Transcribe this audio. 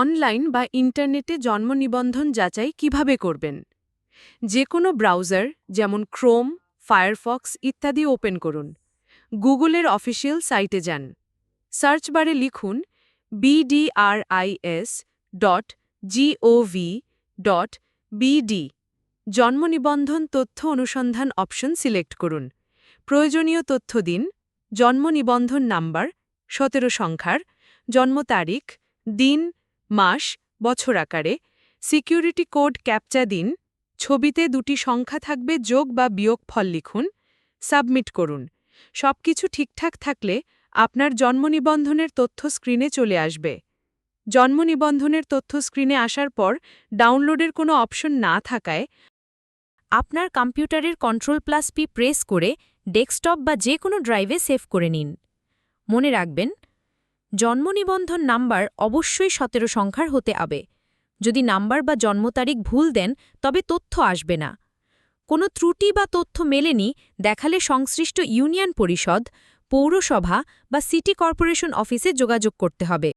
Online বা ইন্টারনেটে জন্ম নিবন্ধন যাচাই কীভাবে করবেন? যে কোনো ব্রাউজার, যেমন ক্রোম, ফায়ারফক্স ইত্যাদি ওপেন করুন। গুগলের অফিসিয়াল সাইটে যান। সার্চ বারে লিখুন BDRIS dot G O V dot BD জন্ম নিবন্ধন তথ্য অনুসন্ধান অপশন সিলেক্ট করুন। প্রয়োজনীয় তথ্য দিন, জন্ম নিবন্ধন নাম্বার, সতেরো সংখ্যার, জন্ম তারিখ, দিন মাস, বছর আকারে, সিকিউরিটি কোড ক্যাপচা দিন, ছবিতে দুটি সংখ্যা থাকবে যোগ বা বিয়োগ ফল লিখুন, সাবমিট করুন। সবকিছু ঠিকঠাক থাকলে আপনার জন্ম নিবন্ধনের তথ্য স্ক্রিনে চলে আসবে। জন্ম নিবন্ধনের তথ্য স্ক্রিনে আসার পর ডাউনলোডের কোনো অপশন না থাকায় আপনার কম্পিউটারের কন্ট্রোল প্লাস পি প্রেস করে ডেস্কটপ বা যে কোনো ড্রাইভে সেভ করে নিন। মনে রাখবেন জন্ম নিবন্ধন নাম্বার অবশ্যই সতেরো সংখ্যার হতে হবে। যদি নাম্বার বা জন্ম তারিখ ভুল দেন, তবে তথ্য আসবে না। কোনো ত্রুটি বা তথ্য মেলেনি, দেখালে সংশ্লিষ্ট ইউনিয়ন পরিষদ, পৌরসভা বা সিটি কর্পোরেশন অফিসে যোগাযোগ করতে হবে।